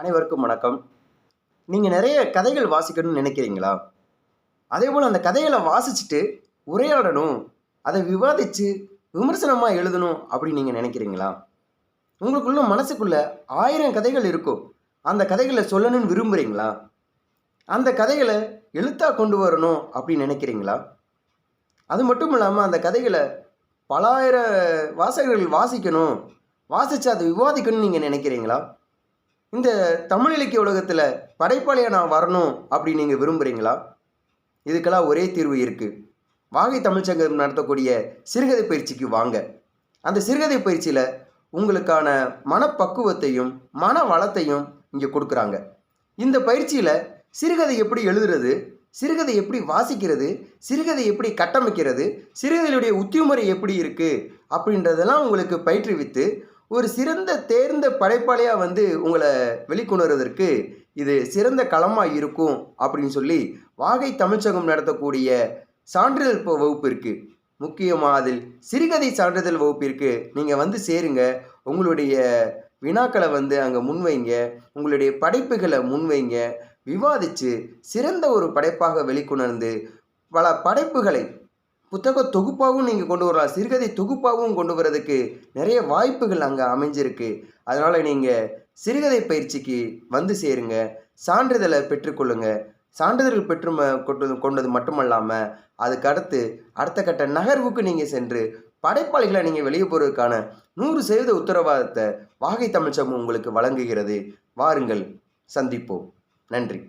அனைவருக்கும் வணக்கம். நீங்கள் நிறைய கதைகள் வாசிக்கணும்னு நினைக்கிறீங்களா? அதே போல் அந்த கதைகளை வாசிச்சுட்டு உரையாடணும் அதை விவாதித்து விமர்சனமாக எழுதணும் அப்படின்னு நீங்கள் நினைக்கிறீங்களா? உங்களுக்குள்ள மனசுக்குள்ள ஆயிரம் கதைகள் இருக்கும். அந்த கதைகளை சொல்லணும்னு விரும்புகிறீங்களா அந்த கதைகளை எழுத்தாக கொண்டு வரணும் அப்படின்னு நினைக்கிறீங்களா? அது மட்டும் இல்லாமல் அந்த கதைகளை பலாயிரம் வாசகர்கள் வாசிக்கணும். வாசித்து அதை விவாதிக்கணும்னு நீங்கள் நினைக்கிறீங்களா? இந்த தமிழ் இலக்கிய உலகத்தில் படைப்பாளியாக நான் வரணும் அப்படின்னு நீங்கள் விரும்புகிறீங்களா இதுக்கெல்லாம் ஒரே தீர்வு இருக்குது வாகை தமிழ்ச்சங்கம் நடத்தக்கூடிய சிறுகதை பயிற்சிக்கு வாங்க. அந்த சிறுகதை பயிற்சியில் உங்களுக்கான மனப்பக்குவத்தையும் மன வளத்தையும் இங்கே கொடுக்குறாங்க. இந்த பயிற்சியில் சிறுகதை எப்படி எழுதுறது சிறுகதை எப்படி வாசிக்கிறது சிறுகதை எப்படி கட்டமைக்கிறது சிறுகதையுடைய உத்திமுறை எப்படி இருக்குது அப்படின்றதெல்லாம் உங்களுக்கு பயிற்றுவித்து ஒரு சிறந்த தேர்ந்த படைப்பாளியாக வந்து உங்களை வெளிக்கொணர்வதற்கு இது சிறந்த களமாக இருக்கும் அப்படின்னு சொல்லி வாகை தமிழ்ச்சங்கம் நடத்தக்கூடிய சான்றிதழ் வகுப்பு இருக்குது முக்கியமாக அதில் சிறுகதை சான்றிதழ் வகுப்பிற்கு நீங்கள் வந்து சேருங்க. உங்களுடைய வினாக்களை வந்து அங்கே முன்வைங்க. உங்களுடைய படைப்புகளை முன்வைங்க. விவாதித்து சிறந்த ஒரு படைப்பாக வெளிக்கொணர்ந்து பல படைப்புகளை புத்தக தொகுப்பாகவும் நீங்கள் கொண்டு வரலாம். சிறுகதை தொகுப்பாகவும் கொண்டு வரதுக்கு நிறைய வாய்ப்புகள் அங்கே அமைஞ்சிருக்கு. அதனால் நீங்கள் சிறுகதை பயிற்சிக்கு வந்து சேருங்க. சான்றிதழை பெற்றுக்கொள்ளுங்க சான்றிதழ் பெற்று கொண்டு கொண்டது கொண்டது மட்டுமல்லாமல் அதுக்கு அடுத்து அடுத்த கட்ட நகர்வுக்கு நீங்கள் சென்று படைப்பாளிகளை நீங்கள் வெளியே போகிறதுக்கான நூறு சதவீத உத்தரவாதத்தை வாகை தமிழ்ச்சமூகம் உங்களுக்கு வழங்குகிறது. வாருங்கள் சந்திப்போம். நன்றி.